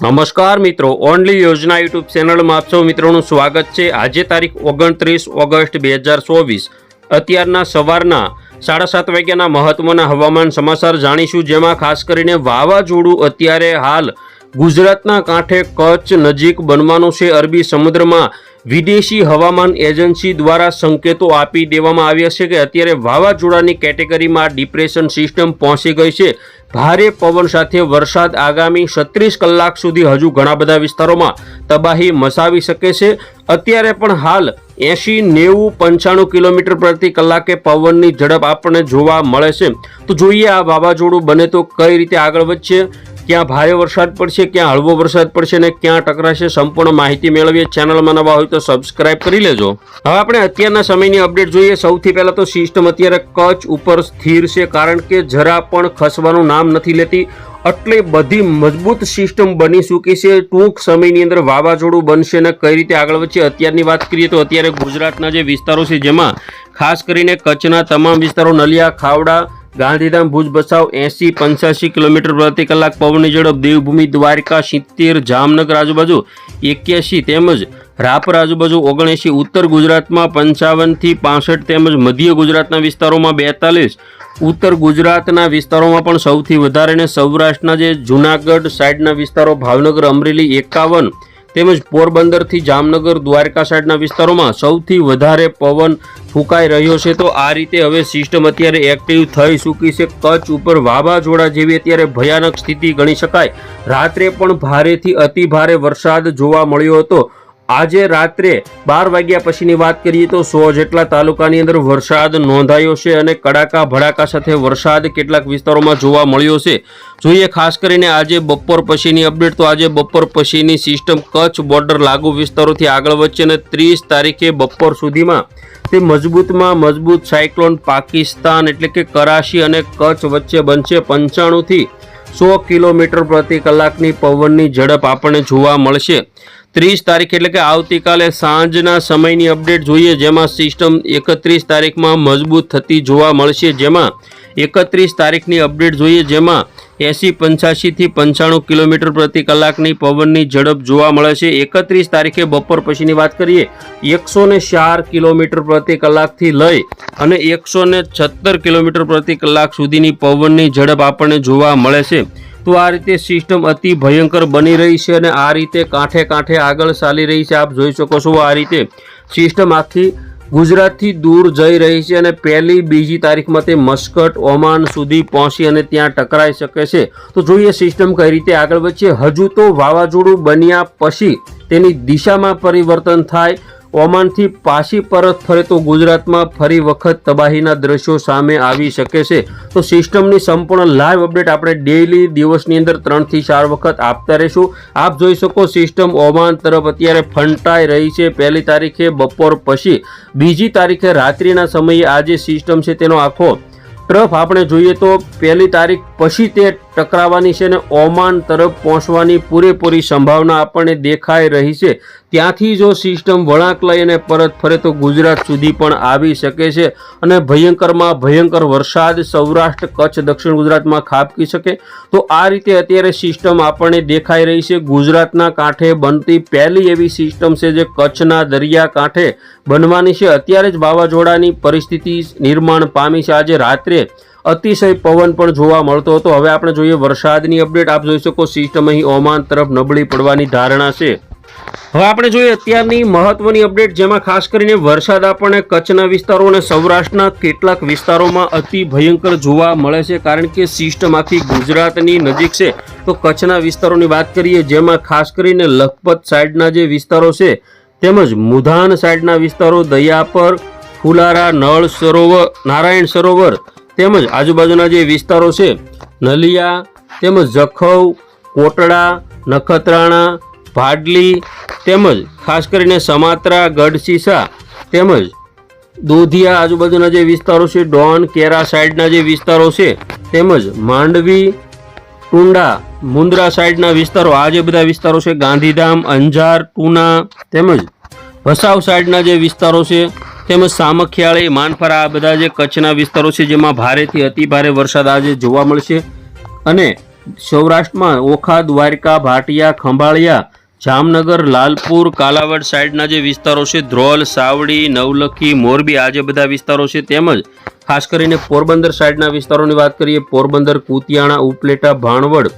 નમસ્કાર મિત્રો, ઓનલી યોજના યુટ્યુબ ચેનલમાં આપ સૌ મિત્રોનું સ્વાગત છે. આજે તારીખ ઓગણત્રીસ ઓગસ્ટ બે હજાર ચોવીસ. અત્યારના સવારના સાડા સાત વાગ્યાના મહત્વના હવામાન સમાચાર જાણીશું, જેમાં ખાસ કરીને વાવાઝોડું અત્યારે હાલ ગુજરાતના કાંઠે કચ્છ નજીક બનવાનું છે. અરબી સમુદ્રમાં વિદેશી હવામાન એજન્સી દ્વારા સંકેતો આપી દેવામાં આવ્યા છે કે અત્યારે વાવાઝોડાની કેટેગરીમાં ડિપ્રેશન સિસ્ટમ પહોંચી ગઈ છે. ભારે પવન સાથે વરસાદ આગામી છત્રીસ કલાક સુધી હજુ ઘણા બધા વિસ્તારોમાં તબાહી મસાવી શકે છે. અત્યારે પણ હાલ એંશી નેવું પંચાણું કિલોમીટર પ્રતિ કલાકે પવનની ઝડપ આપણને જોવા મળે છે. તો જોઈએ આ વાવાઝોડું બને તો કઈ રીતે આગળ વધશે? ક્યાં ભારે વરસાદ પડશે, ક્યાં હળવો વરસાદ પડશે અને ક્યાં ટકરાશે સંપૂર્ણ માહિતી મેળવીએ. ચેનલમાં નવા હોય તો સબસ્ક્રાઇબ કરી લેજો. હવે આપણે અત્યારના સમયની અપડેટ જોઈએ. સૌથી પહેલાં તો સિસ્ટમ અત્યારે કચ્છ ઉપર સ્થિર છે કારણ કે જરા પણ ખસવાનું નામ નથી લેતી. એટલે બધી મજબૂત સિસ્ટમ બની ચૂકી છે. ટૂંક સમયની અંદર વાવાઝોડું બનશે અને કઈ રીતે આગળ વધશે અત્યારની વાત કરીએ તો અત્યારે ગુજરાતના જે વિસ્તારો છે જેમાં ખાસ કરીને કચ્છના તમામ વિસ્તારો, નલિયા, ખાવડા ગાંધીધામ ભુજ બસાવ એસી પંચ્યાસી કિલોમીટર પ્રતિ કલાક પવનની ઝડપ, દેવભૂમિ, દ્વારકા, સિત્તેર, જામનગર આજુબાજુ એક્યાસી તેમજ રાપર આજુબાજુ ઓગણએંસી, ઉત્તર ગુજરાતમાં પંચાવનથી પાસઠ તેમજ મધ્ય ગુજરાતના વિસ્તારોમાં બેતાલીસ, ઉત્તર ગુજરાતના વિસ્તારોમાં પણ સૌથી વધારે ને સૌરાષ્ટ્રના જે જુનાગઢ સાઈડના વિસ્તારો ભાવનગર, અમરેલી, એકાવન તેમજ પોરબંદરથી જામનગર દ્વારકા સાઈડના વિસ્તારોમાં સૌથી વધારે પવન ફૂંકાઈ રહ્યો છે. તો આ રીતે હવે સિસ્ટમ અત્યારે એક્ટિવ થઈ ચૂકી છે. કચ્છ ઉપર વાવાઝોડા જેવી અત્યારે ભયાનક સ્થિતિ ગણી શકાય. રાત્રે પણ ભારેથી અતિ ભારે વરસાદ જોવા મળ્યો હતો. આજે રાત્રે બાર વાગ્યા પછીની વાત કરીએ તો સો જેટલા તાલુકાની અંદર વરસાદ નોંધાયો છે અને કડાકા ભડાકા સાથે વરસાદ કેટલાક વિસ્તારોમાં જોવા મળ્યો છે. જોઈએ ખાસ કરીને આજે બપોર પછીની અપડેટ તો આજે બપોર પછીની સિસ્ટમ કચ્છ બોર્ડર લાગુ વિસ્તારોથી આગળ વધશે અને ત્રીસ તારીખે બપોર સુધીમાં તે મજબૂતમાં મજબૂત સાયક્લોન પાકિસ્તાન એટલે કે કરાશી અને કચ્છ વચ્ચે બનશે પંચાણુંથી સો કિલોમીટર પ્રતિ કલાકની પવનની ઝડપ આપણને જોવા મળશે. ત્રીસ તારીખ એટલે કે આવતીકાલે સાંજના સમયની અપડેટ જોઈએ, જેમાં સિસ્ટમ એકત્રીસ તારીખમાં મજબૂત થતી જોવા મળશે. જેમાં એકત્રીસ તારીખની અપડેટ જોઈએ, જેમાં એંસી પંચ્યાસીથી પંચાણું કિલોમીટર પ્રતિ કલાકની પવનની ઝડપ જોવા મળે છે. એકત્રીસ તારીખે બપોર પછીની વાત કરીએ એકસો ચાર કિલોમીટર પ્રતિ કલાકથી લઈ અને એકસો છત્તર કિલોમીટર પ્રતિ કલાક સુધીની પવનની ઝડપ આપણને જોવા મળે છે. તો આ રીતે સિસ્ટમ અતિ ભયંકર બની રહી છે અને આ રીતે કાંઠે કાંઠે આગળ ચાલી રહી છે. આપ જોઈ શકો છો આ રીતે સિસ્ટમ આખી ગુજરાતથી દૂર જઈ રહી છે અને પહેલી બીજી તારીખમાં તે મસ્કટ ઓમાન સુધી પહોંચી અને ત્યાં ટકરાઈ શકે છે. તો જોઈએ સિસ્ટમ કઈ રીતે આગળ વધશે. હજુ તો વાવાઝોડું બન્યા પછી તેની દિશામાં પરિવર્તન થાય. ઓમાનથી પાછી પરત ફરે તો ગુજરાતમાં ફરી વખત તબાહીના દ્રશ્યો સામે આવી શકે છે. તો સિસ્ટમની સંપૂર્ણ લાઈવ અપડેટ આપણે ડેઈલી દિવસની અંદર ત્રણથી ચાર વખત આપતા રહીશું. આપ જોઈ શકો સિસ્ટમ ઓમાન તરફ અત્યારે ફંટાઈ રહી છે. પહેલી તારીખે બપોર પછી બીજી તારીખે રાત્રિના સમયે આ જે સિસ્ટમ છે તેનો આખો ટ્રફ આપણે જોઈએ તો પહેલી તારીખ પછી તે ટકરાવાની છે અને ઓમાન તરફ પહોંચવાની પૂરેપૂરી સંભાવના આપણને દેખાઈ રહી છે. ત્યાંથી જો સિસ્ટમ વળાંક લઈ અને પરત ફરે તો ગુજરાત સુધી પણ આવી શકે છે અને ભયંકરમાં ભયંકર વરસાદ સૌરાષ્ટ્ર, કચ્છ, દક્ષિણ ગુજરાતમાં ખાબકી શકે. તો આ રીતે અત્યારે સિસ્ટમ આપણને દેખાઈ રહી છે. ગુજરાતના કાંઠે બનતી પહેલી એવી સિસ્ટમ છે જે કચ્છના દરિયા કાંઠે બનવાની છે. અત્યારે જ વાવાઝોડાની પરિસ્થિતિ નિર્માણ પામી છે. આજે રાત્રે અતિશય પવન પણ જોવા મળતો હતો. હવે આપણે જોઈએ વરસાદની અપડેટ. આપ જોઈ શકો સિસ્ટમ અહીં ઓમાન તરફ નબળી પડવાની ધારણા છે. હવે આપણે જોઈએ અત્યારની મહત્વની અપડેટ, જેમાં ખાસ કરીને વરસાદ આપણને કચ્છના વિસ્તારો અને સૌરાષ્ટ્રના કેટલાક વિસ્તારોમાં અતિ ભયંકર જોવા મળે છે, કારણ કે સિસ્ટમ આખી ગુજરાતની નજીક છે. તો કચ્છના વિસ્તારોની વાત કરીએ, જેમાં ખાસ કરીને લખપત સાઈડના જે વિસ્તારો છે, તેમજ મુધાન સાઈડના વિસ્તારો દયાપર ફુલારા, નળ સરોવર, નારાયણ સરોવર તેમજ આજુબાજુના જે વિસ્તારો છે, નલિયા, તેમજ જખૌ, કોટડા, નખત્રાણા, ભાડલી, તેમજ ખાસ કરીને સમાત્રા ગઢસીસા તેમજ દોધિયા આજુબાજુના જે વિસ્તારો છે, ડોન, કેરા સાઈડના જે વિસ્તારો છે, તેમજ માંડવી, ટુંડા મુન્દ્રા સાઈડના વિસ્તારો, આ જે બધા વિસ્તારો છે, ગાંધીધામ, અંજાર, ટુના, તેમજ ભસાવ સાઈડના જે વિસ્તારો છે તેમજ સામખિયાળી, માનફરા, આ બધા જે કચ્છના વિસ્તારો છે, જેમાં ભારેથી અતિ ભારે વરસાદ આજે જોવા મળશે. અને સૌરાષ્ટ્રમાં ઓખા, દ્વારકા, ભાટિયા, ખંભાળિયા, જામનગર, લાલપુર, કાલાવડ સાઈડના જે વિસ્તારો છે, ધ્રોલ, સાવડી, નવલખી, મોરબી, આ જે બધા વિસ્તારો છે, તેમજ ખાસ કરીને પોરબંદર સાઈડના વિસ્તારોની વાત કરીએ, પોરબંદર, કુતિયાણા, ઉપલેટા, ભાણવડ,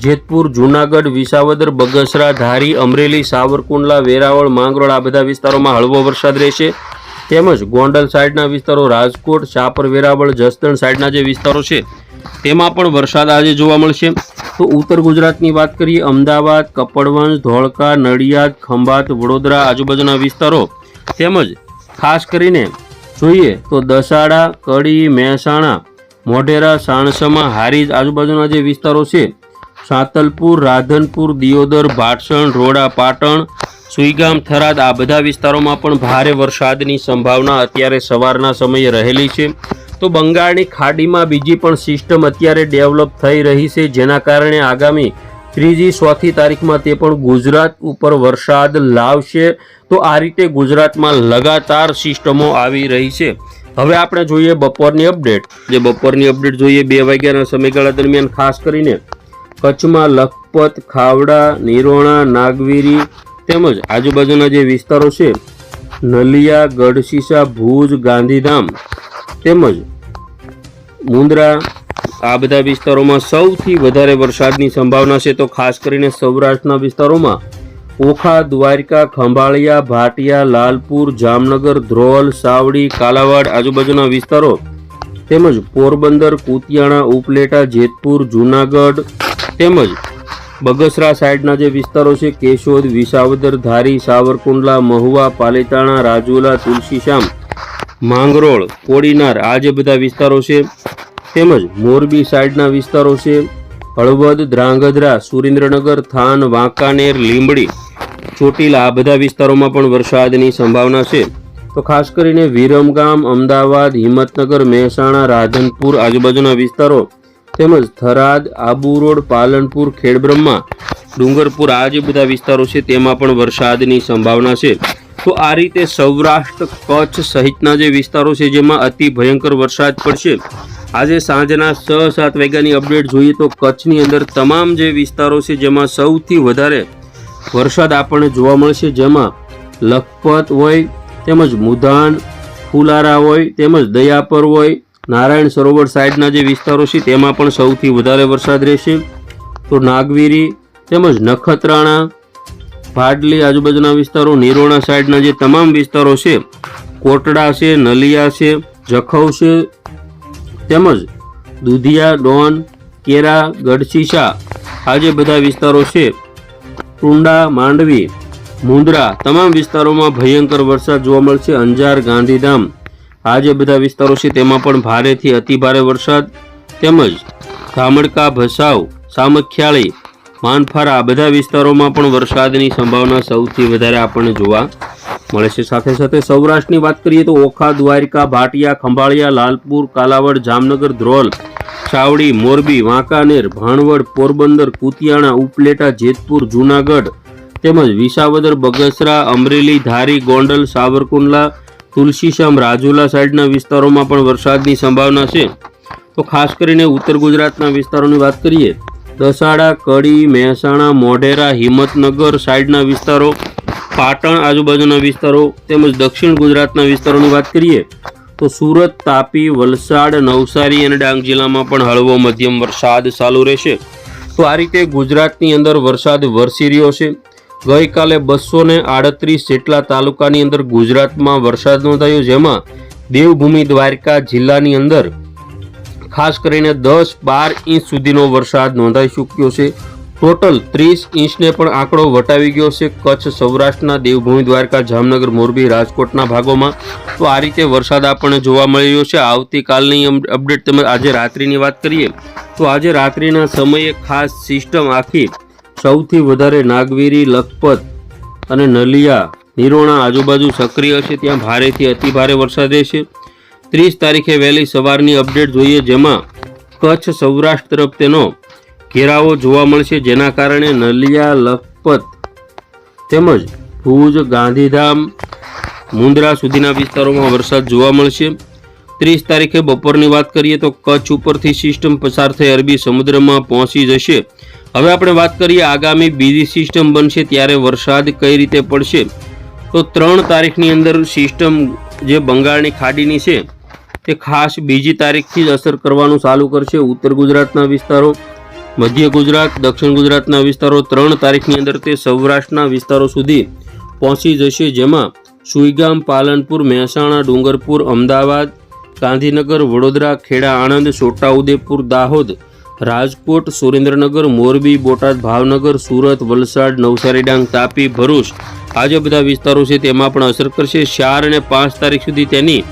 જેતપુર, જુનાગઢ, વિસાવદર, બગસરા, ધારી, અમરેલી, સાવરકુંડલા, વેરાવળ, માંગરોળ આ બધા વિસ્તારોમાં હળવો વરસાદ રહેશે. તેમજ ગોંડલ સાઈડના વિસ્તારો રાજકોટ શાપર વેરાવળ જસદણ સાઈડના જે વિસ્તારો છે, તેમાં પણ વરસાદ આજે જોવા મળશે. તો ઉત્તર ગુજરાતની વાત કરીએ, અમદાવાદ, કપડવંજ, ધોળકા, નડિયાદ, ખંભાત, વડોદરા આજુબાજુના વિસ્તારો. તેમજ ખાસ કરીને જોઈએ તો દસાડા, કડી, મહેસાણા, મોઢેરા, સાણસમા, હારીજ આજુબાજુના જે વિસ્તારો છે, સાતલપુર, રાધનપુર, દિયોદર, ભાટસણ, રોડા, પાટણ સુઈગામ, થરાદ આ બધા વિસ્તારોમાં પણ ભારે વરસાદની સંભાવના અત્યારે સવારના સમયે રહેલી છે. તો બંગાળની ખાડીમાં બીજી પણ સિસ્ટમ અત્યારે ડેવલપ થઈ રહી છે, જેના કારણે આગામી ત્રીજી, ચોથી તારીખમાં તે પણ ગુજરાત ઉપર વરસાદ લાવશે. તો આ રીતે ગુજરાતમાં લગાતાર સિસ્ટમો આવી રહી છે. હવે આપણે જોઈએ બપોરની અપડેટ. જે બપોરની અપડેટ જોઈએ, બે વાગ્યાના સમયગાળા દરમિયાન ખાસ કરીને કચ્છમાં લખપત, ખાવડા, નિરોણા, નાગવીરી તેમજ આજુબાજુના જે વિસ્તારો છે, નલિયા ગઢશીસા ભુજ, ગાંધીધામ તેમજ મુંદ્રા, આ બધા વિસ્તારોમાં સૌથી વધારે વરસાદની સંભાવના છે. તો ખાસ કરીને સૌરાષ્ટ્રના વિસ્તારોમાં ઓખા, દ્વારકા, ખંભાળિયા, ભાટિયા, લાલપુર, જામનગર, ધ્રોલ, સાવડી, કાલાવાડ આજુબાજુના વિસ્તારો તેમજ પોરબંદર, કુતિયાણા, ઉપલેટા, જેતપુર, જુનાગઢ તેમજ બગસરા સાઈડના જે વિસ્તારો છે, કેશોદ, વિસાવદર, ધારી, સાવરકુંડલા, મહુવા, પાલીતાણા, રાજુલા તુલસીશ્યામ માંગરોળ, કોડીનાર આ જે બધા વિસ્તારો છે, તેમજ મોરબી સાઈડના વિસ્તારો છે, હળવદ, ધ્રાંગધ્રા, સુરેન્દ્રનગર, થાન, વાંકાનેર, લીંબડી, ચોટીલા આ બધા વિસ્તારોમાં પણ વરસાદની સંભાવના છે. તો ખાસ કરીને વિરમગામ, અમદાવાદ, હિંમતનગર, મહેસાણા, રાધનપુર આજુબાજુના વિસ્તારો તેમજ થરાદ, આબુ રોડ, પાલનપુર, ખેડબ્રહ્મા, ડુંગરપુર આ જે બધા વિસ્તારો છે, તેમાં પણ વરસાદની સંભાવના છે. તો આ રીતે સૌરાષ્ટ્ર કચ્છ સહિતના જે વિસ્તારો છે, જેમાં અતિ ભયંકર વરસાદ પડશે. આજે સાંજના છ સાત વાગ્યાની અપડેટ જોઈએ તો કચ્છની અંદર તમામ જે વિસ્તારો છે, જેમાં સૌથી વધારે વરસાદ આપણને જોવા મળશે, જેમાં લખપત હોય, તેમજ મુધાન ફુલારા હોય, તેમજ દયાપર હોય નારાયણ સરોવર સાઈડના જે વિસ્તારો છે, તેમાં પણ સૌથી વધારે વરસાદ રહેશે. તો નાગવીરી તેમજ નખત્રાણા, ભાડલી આજુબાજુના વિસ્તારો, નિરોણા સાઈડના જે તમામ વિસ્તારો છે, કોટડા છે, નલિયા છે, જખૌ છે, તેમજ દુધિયા, ડોન, કેરા, ગઢશીશા આ જે બધા વિસ્તારો છે, ટુંડા, માંડવી, મુંદ્રા, તમામ વિસ્તારોમાં ભયંકર વરસાદ જોવા મળશે. અંજાર, ગાંધીધામ આ જે બધા વિસ્તારો છે, તેમાં પણ ભારેથી અતિભારે વરસાદ તેમજ ધામડકા, ભસાવ, સામખિયાળી, માનફારા આ બધા વિસ્તારોમાં પણ વરસાદની સંભાવના સૌથી વધારે આપણને જોવા મળે છે. સાથે સાથે સૌરાષ્ટ્રની વાત કરીએ તો ઓખા, દ્વારિકા, ભાટિયા, ખંભાળિયા, લાલપુર, કાલાવડ, જામનગર, ધ્રોલ, ચાવડી, મોરબી, વાંકાનેર, ભાણવડ, પોરબંદર, કુતિયાણા, ઉપલેટા, જેતપુર, જૂનાગઢ તેમજ વિસાવદર, બગસરા, અમરેલી, ધારી, ગોંડલ, સાવરકુંડલા તુલસીશ્યામ રાજુલા સાઈડના વિસ્તારોમાં પણ વરસાદની સંભાવના છે. તો ખાસ કરીને ઉત્તર ગુજરાતના વિસ્તારોની વાત કરીએ, દસાડા, કડી, મહેસાણા, મોઢેરા, હિંમતનગર સાઈડના વિસ્તારો, પાટણ આજુબાજુના વિસ્તારો તેમજ દક્ષિણ ગુજરાતના વિસ્તારોની વાત કરીએ, તો સુરત, તાપી, વલસાડ, નવસારી અને ડાંગ જિલ્લામાં પણ હળવો મધ્યમ વરસાદ ચાલુ રહેશે. તો આ રીતે ગુજરાતની અંદર વરસાદ વરસી રહ્યો છે. ગઈકાલે બસો ને આડત્રીસ જેટલા તાલુકાની અંદર ગુજરાતમાં વરસાદ નોંધાયો, જેમાં દેવભૂમિ દ્વારકા જિલ્લાની અંદર ખાસ કરીને દસ બાર ઇંચ સુધીનો વરસાદ નોંધાઈ ચૂક્યો છે. ટોટલ ત્રીસ ઇંચને પણ આંકડો વટાવી ગયો છે કચ્છ, સૌરાષ્ટ્રના દેવભૂમિ દ્વારકા, જામનગર, મોરબી, રાજકોટના ભાગોમાં. તો આ રીતે વરસાદ આપણને જોવા મળી રહ્યો છે. આવતીકાલની અપડેટ તેમજ આજે રાત્રિની વાત કરીએ, તો આજે રાત્રિના સમયે ખાસ સિસ્ટમ આખી સૌથી વધારે નાગવીરી, લખપત અને નલિયા નિરોણા આજુબાજુ સક્રિય છે. ત્યાં ભારેથી અતિભારે વરસાદ રહેશે. ત્રીસ તારીખે વહેલી સવારની અપડેટ જોઈએ, જેમાં કચ્છ સૌરાષ્ટ્ર તરફ તેનો ઘેરાવો જોવા મળશે, જેના કારણે નલિયા, લખપત તેમજ ભુજ, ગાંધીધામ, મુંદ્રા સુધીના વિસ્તારોમાં વરસાદ જોવા મળશે. ત્રીસ તારીખે બપોરની વાત કરીએ તો કચ્છ ઉપરથી સિસ્ટમ પસાર થઈ, અરબી સમુદ્રમાં પહોંચી જશે. હવે આપણે વાત કરીએ આગામી બીજી સિસ્ટમ બનશે ત્યારે વરસાદ કઈ રીતે પડશે? તો ત્રણ તારીખની અંદર સિસ્ટમ જે બંગાળની ખાડીની છે, તે ખાસ બીજી તારીખથી જ અસર કરવાનું ચાલુ કરશે ઉત્તર ગુજરાતના વિસ્તારો, મધ્ય ગુજરાત, દક્ષિણ ગુજરાતના વિસ્તારો. ત્રણ તારીખની અંદર તે સૌરાષ્ટ્રના વિસ્તારો સુધી પહોંચી જશે, જેમાં સુઈગામ, પાલનપુર, મહેસાણા, ડુંગરપુર, અમદાવાદ, ગાંધીનગર, વડોદરા, ખેડા, આણંદ, છોટાઉદેપુર, દાહોદ રાજકોટ, સુરેન્દ્રનગર, મોરબી, બોટાદ, ભાવનગર, સુરત, વલસાડ, નવસારી, ડાંગ, તાપી, ભરૂચ આ જે બધા વિસ્તારો છે તેમાં પણ અસર કરશે. ચાર અને પાંચ તારીખ સુધી તેની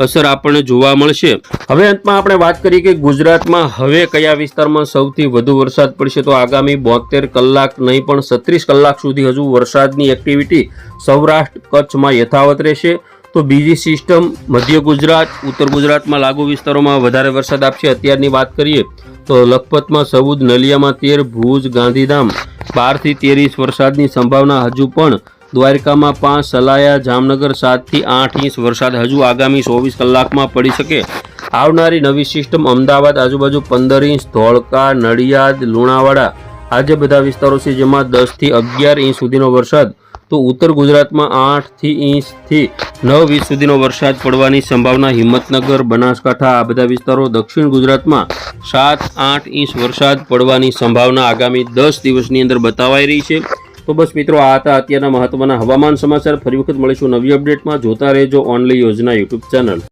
અસર આપણને જોવા મળશે. હવે અંતમાં આપણે વાત કરીએ કે ગુજરાતમાં હવે કયા વિસ્તારમાં સૌથી વધુ વરસાદ પડશે તો આગામી બોતેર કલાક નહીં, પણ છત્રીસ કલાક સુધી હજુ વરસાદની એક્ટિવિટી સૌરાષ્ટ્ર કચ્છમાં યથાવત રહેશે. તો બીજી સિસ્ટમ મધ્ય ગુજરાત, ઉત્તર ગુજરાતમાં લાગુ વિસ્તારોમાં વધારે વરસાદ આપશે. અત્યારની વાત કરીએ તો લખપતમાં સૌદ નલિયામાં તેર, ભુજ, ગાંધીધામ. બારથી તેરીસ વરસાદની સંભાવના હજુ પણ. દ્વારકામાં પાંચ, સલાયા, જામનગર સાતથી આઠ ઇંચ વરસાદ હજુ આગામી ચોવીસ કલાકમાં પડી શકે. આવનારી નવી સિસ્ટમ અમદાવાદ આજુબાજુ પંદર ઇંચ, ધોળકા, નડિયાદ, લુણાવાડા. આજે બધા વિસ્તારો છે જેમાં દસથી અગિયાર ઇંચ સુધીનો વરસાદ. તો ઉત્તર ગુજરાતમાં આઠથી ઇંચથી નવ ઇંચ સુધીનો વરસાદ પડવાની સંભાવના હિંમતનગર, બનાસકાંઠા, આ બધા વિસ્તારો દક્ષિણ ગુજરાતમાં સાત, આઠ ઇંચ વરસાદ પડવાની સંભાવના આગામી દસ દિવસની અંદર બતાવાઈ રહી છે. તો બસ મિત્રો, આ હતા અત્યારના મહત્વના હવામાન સમાચાર. ફરી વખત મળીશું નવી અપડેટમાં. જોતા રહેજો ઓનલી યોજના યુટ્યુબ ચેનલ.